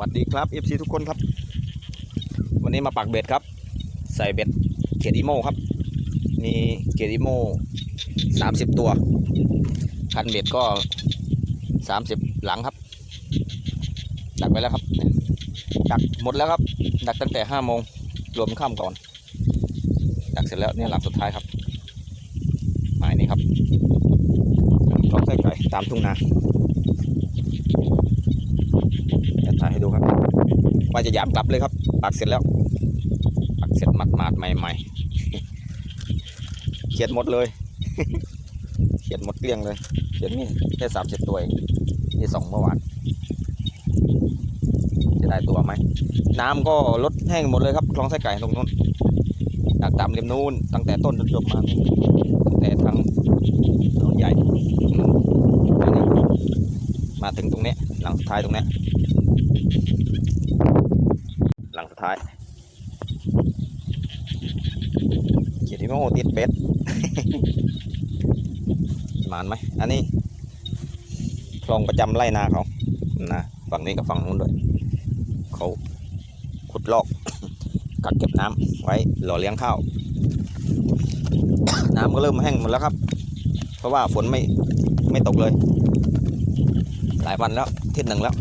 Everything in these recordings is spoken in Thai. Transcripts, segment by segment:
วัสดีครับ FC ทุกคนครับ วันนี้มาปักเบ็ดครับ ใส่เบ็ดเกรดอีโมครับ มีเกรดอีโม30 ตัว คันเบ็ดก็ 30 หลังครับ ดักไปแล้วครับ ดักหมดแล้วครับ ดักตั้งแต่5โมงรวมข้ามก่อน ดักเสร็จแล้วเนี่ยหลังสุดท้ายครับ หมายนี้ครับคลองไส้ไก่ตามทุ่งนา จะ ถ่ายให้ดูครับ ว่าจะหยาบกลับเลยครับ ปักเสร็จแล้วปักเสร็จหมาดหมาดๆใหม่ๆเขียนหมดเลยเขียนหมดเกลี้ยงเลยเขียนนี่แค่สามสิบตัวเองนี่สองเมื่อวานจะได้ตัวไหมน้ำก็ลดแห้งหมดเลยครับคลองไส้ไก่ตรงนู้นจากตามริมนู้นตั้งแต่ต้นจนจบมาตั้งแต่ทางถนนใหญ่มอันนี้มาถึงตรงนี้หลังสุดท้ายตรงนี้ หลังสุดท้ายเกียรติโมติดเบ็ดมานไหมอันนี้คลองประจำไร่นาเขานะฝั่งนี้กับฝั่งนู้นด้วย เขาขุดลอก กักเก็บน้ำไว้หล่อเลี้ยงข้าว น้ำก็เริ่มแห้งหมดแล้วครับ เพราะว่าฝนไม่ไม่ตกเลย หลายวันแล้วทิศหนึ่งแล้ว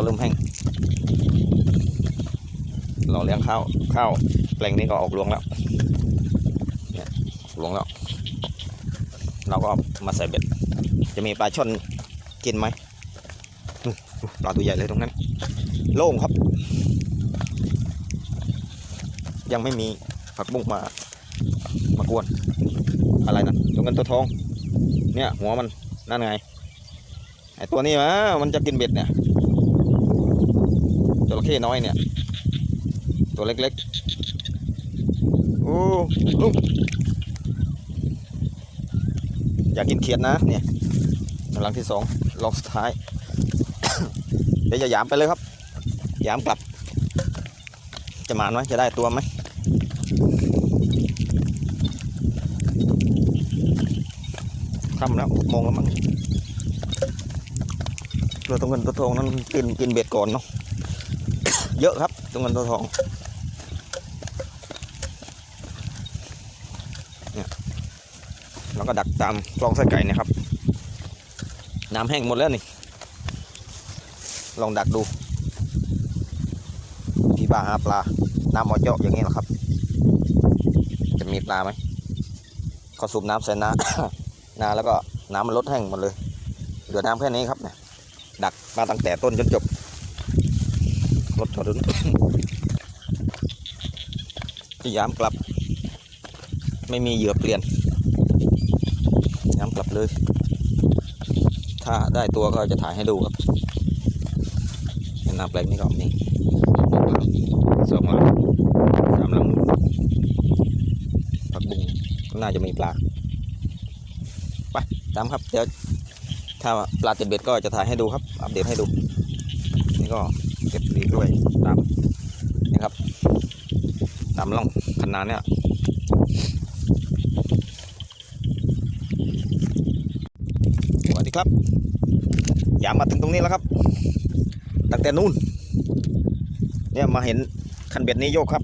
ก็เริ่มแห้งหล่อเลี้ยงข้าวข้าวแปลงนี้ก็ออกรวงแล้วเนี่ยออกรวงแล้ว เราก็มาใส่เบ็ด จะมีปลาช่อนกินไหมปลาตัวใหญ่เลยตรงนั้น โล่งครับ ยังไม่มีผักบุ้งมามากวน อะไรนั่นตัวเงินตัวทอง เนี่ยหัวมันนั่นไงไอตัวนี้มะมันจะกินเบ็ดเนี่ย จระเข้น้อยเนี่ย ตัวเล็กๆ โอ้ลุงอยากกินเขียดนะเนี่ยกำลังที่สองลอกสุดท้าย เดี๋ยวจะหยามไปเลยครับหยามกลับ จะมาไหมจะได้ตัวไหมค่ำแล้วหกโมงแล้วมั้งตัวตัวเงินตัวทองนั้นกินกินเบ็ดก่อนเนาะ เยอะครับตัวเงินตัวทองเนี่ยแล้วก็ดักตามคลองไส้ไก่นะครับ น้ำแห้งหมดแล้วนี่ ลองดักดูที่บ้าหาปลา น้ำมอเจาะอย่างนี้นะครับ จะมีปลาไหมก็สูบน้ำใส่นานาแล้วก็น้ำมันลดแห้งหมดเลยเหลือน้ำแค่นี้ครับเนี่ยดักมาตั้งแต่ต้นจนจบ รถถนนพยายามกลับ ไม่มีเหยื่อเปลี่ยนยายามกลับเลย ถ้าได้ตัวก็จะถ่ายให้ดูครับในนาแปลงนี้ก็มีสองลำสามลำผักบุ้งน่าจะมีปลาไปตามครับเดี๋ยวถ้าปลาติดเบ็ดก็จะถ่ายให้ดูครับ อัปเดตให้ดู นี่ก็ เก็บดีด้วยตามนี่ครับ ตามร่องคันนาเนี่ยสวัสดีครับอย่ามาถึงตรงนี้แล้วครับ ตั้งแต่นู้นเนี่ยมาเห็นคันเบ็ดนี้โยกครับ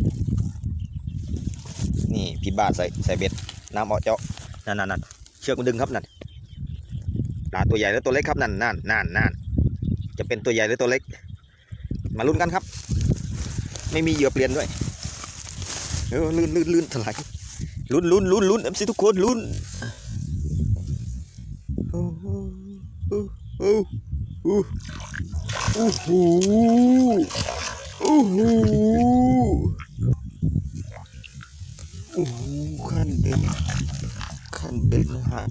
นี่พี่บ้าใส่ใส่เบ็ดน้ำออกเจาะนั่นนั่นนั่นเชือกมันดึงครับนั่นปลาตัวใหญ่หรือตัวเล็กครับนั่นนั่นนั่นนั่นจะเป็นตัวใหญ่หรือตัวเล็ก มาลุ้นกันครับ ไม่มีเหยื่อเปลี่ยนด้วยเออลื่นลื่นลื่นถลายลุ้นลุ้นลุ้นลุ้นเอฟซีทุกคนลุ้นโอ้โหโอ้โหโอ้โหโอ้โหโอ้โหขั้นเป็นขั้นเป็นนะฮะ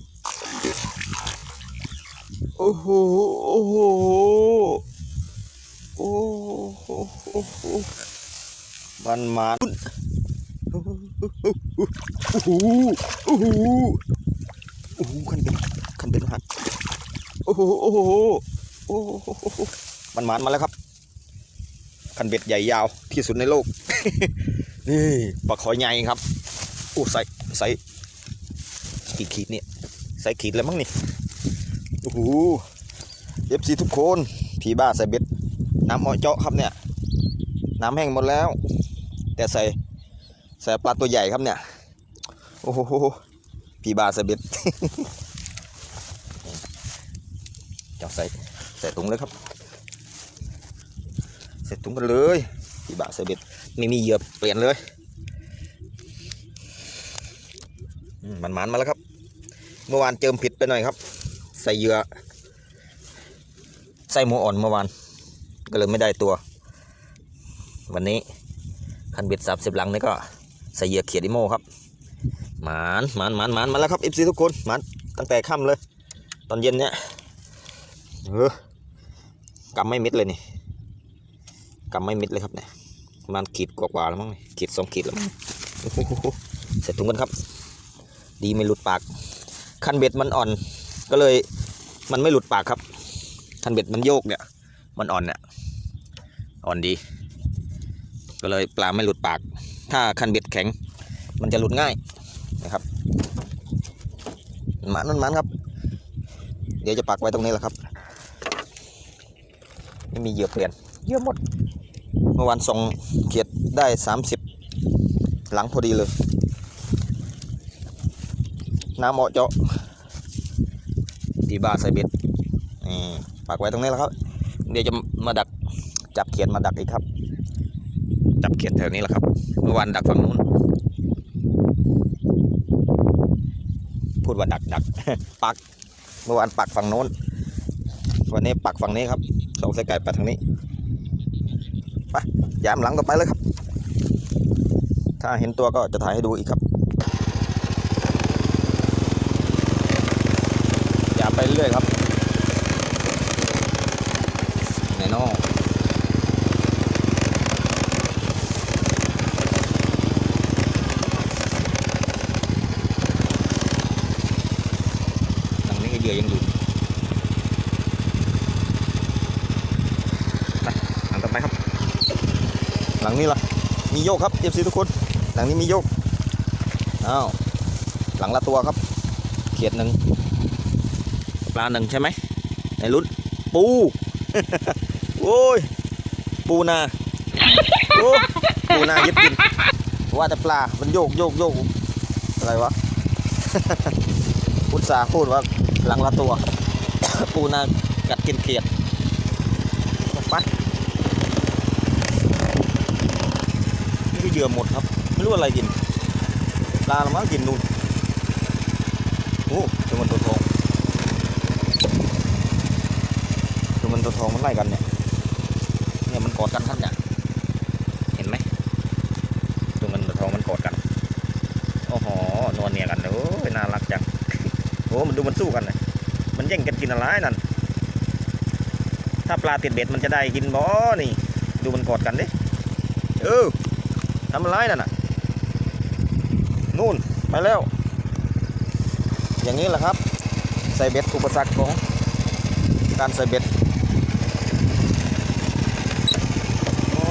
โอ้โหโอ้โห อ้โหมันมาโอ้โหโอ้โหโอ้โหโอ้โหคันเป็นคันเป็นหักโอ้โหโอ้โหโอ้โหมันมามาแล้วครับคันเบ็ดใหญ่ยาวที่สุดในโลก นี่ปลาขอยใหญ่ครับโอ้ใส่ใส่กี่ขีดเนี่ยใส่ขีดแล้วมั้งนี่โอ้โหเอฟซีทุกคนพี่บ้าใส่เบ็ด น้ำเหาะเจาะครับเนี่ย น้ำแห้งหมดแล้ว แต่ใส่ใส่ปลาตัวใหญ่ครับเนี่ย โอ้โหพี่บาสเบ็ดจับใส่ใส่ถุงเลยครับ ใส่ถุงกันเลยพี่บาสเบ็ดไม่มีเหยื่อเปลี่ยนเลยมันมันมาแล้วครับ เมื่อวานเจิมผิดไปหน่อยครับ ใส่เหยื่อใส่หมูอ่อนเมื่อวาน ก็เลยไม่ได้ตัว วันนี้คันเบ็ดสามสิบหลังนี่ก็ใส่เหยื่อเขียดอิโมครับหมานหมานหมานหมานมาแล้วครับเอฟซีทุกคนหมานตั้งแต่ค่ำเลย ตอนเย็นเนี้ยเออกำไม่มิดเลยนี่กำไม่มิดเลยครับเนี่ยมันขีดกว่าๆแล้วมั้งขีดสองขีดแล้วมั้งโอ้โหใส่ถุงกันครับ ดีไม่หลุดปาก คันเบ็ดมันอ่อน ก็เลยมันไม่หลุดปากครับ คันเบ็ดมันโยกเนี่ย มันอ่อนเนี่ยอ่อนดี ก็เลยปลาไม่หลุดปาก ถ้าคันเบ็ดแข็ง มันจะหลุดง่ายนะครับหมันมันมันครับ เดี๋ยวจะปักไว้ตรงนี้แหละครับไม่มีเหยื่อเปลี่ยนเหยื่อหมด เมื่อวานส่งเขียดได้สามสิบหลังพอดีเลย น้ำเหมาะเจาะที่บาใส่เบ็ดนี่ปักไว้ตรงนี้แหละครับ เดี๋ยวจะมาดักจับเขียดมาดักอีกครับ จับเขียดแถวนี้แหละครับ เมื่อวานดักฝั่งนู้น พูดว่าดักดักปัก เมื่อวานปักฝั่งโน้น วันนี้ปักฝั่งนี้ครับสองไส้ไก่ปักทางนี้ไปยามหลังต่อไปเลยครับ ถ้าเห็นตัวก็จะถ่ายให้ดูอีกครับ อย่าไปเรื่อยครับไห นนอหลังนี้เหยื่อยังอยู่ไปหลังต่อไปครับ หลังนี้ล่ะ มีโยกครับเอฟซีทุกคน หลังนี้มีโยก อ้าว หลังละตัวครับ เขียดหนึ่งปลาหนึ่งใช่ไหมในลุ้นปู โอ้ย ปูนาโอ้ปูนายึดกิน ว่าแต่ปลา มันโยกโยกโยกอะไรวะ พุทธาห์พูดว่าหลังละตัว ปูนากัดกินเขียดไปนี่ก็เหยื่อหมดครับ ไม่รู้อะไรกิน ปลาละมั้งกินนู่นโอ้ตัวมันตัวทองคือมันตัวทองมันไล่กันเนี่ย กอดกันท่านเนี่ยเห็นไหมตัวเงินตัวทองมันกอดกันโอ้โหนวลเนี่ยกันเลยโอ้ยน่ารักจังโอ้มันดูมันสู้กันเลยมันแย่งกันกินอะไรนั่นถ้าปลาติดเบ็ดมันจะได้กินบ่นี่ ดูมันกอดกันดิเออทำอะไรนั่นน่ะนู่นไปแล้ว อย่างนี้แหละครับ ใส่เบ็ดอุปสรรคของการใส่เบ็ด โอ้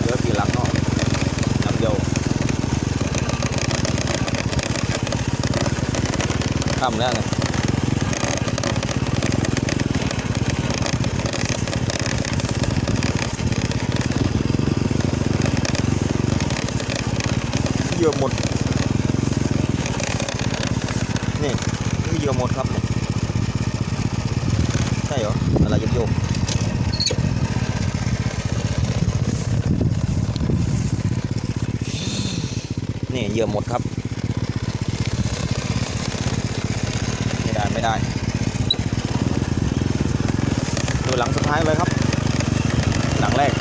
เหลือกี่หลังเนาะหลังเดียว ค่ำแล้วเนี่ยเยื่อหมด นี่นี่เยื่อหมดครับเนี่ยใช่เหรอ อะไรโยกนี่เยื่อหมดครับ ได้ไม่ได้ ดูหลังสุดท้ายเลยครับ หลังแรก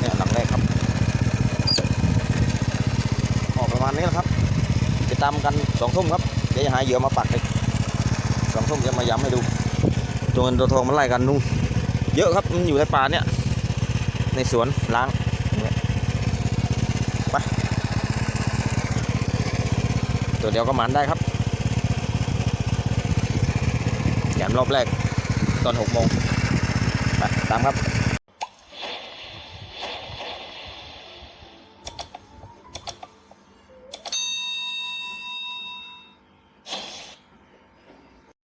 เนี่ยหลังแรกครับ ออกประมาณนี้แหละครับติดตามกันสองทุ่มครับ เดี๋ยวจะหาเหยื่อมาปักเลยสองทุ่มจะมาย้ำให้ดู ตัวเงินตัวทองมันไล่กันนู่นเยอะครับมันอยู่ในป่าเนี่ยในสวนล้างเนี่ยไป ตัวเดียวก็หมันได้ครับแกมรอบแรกตอนหกโมงไปตามครับ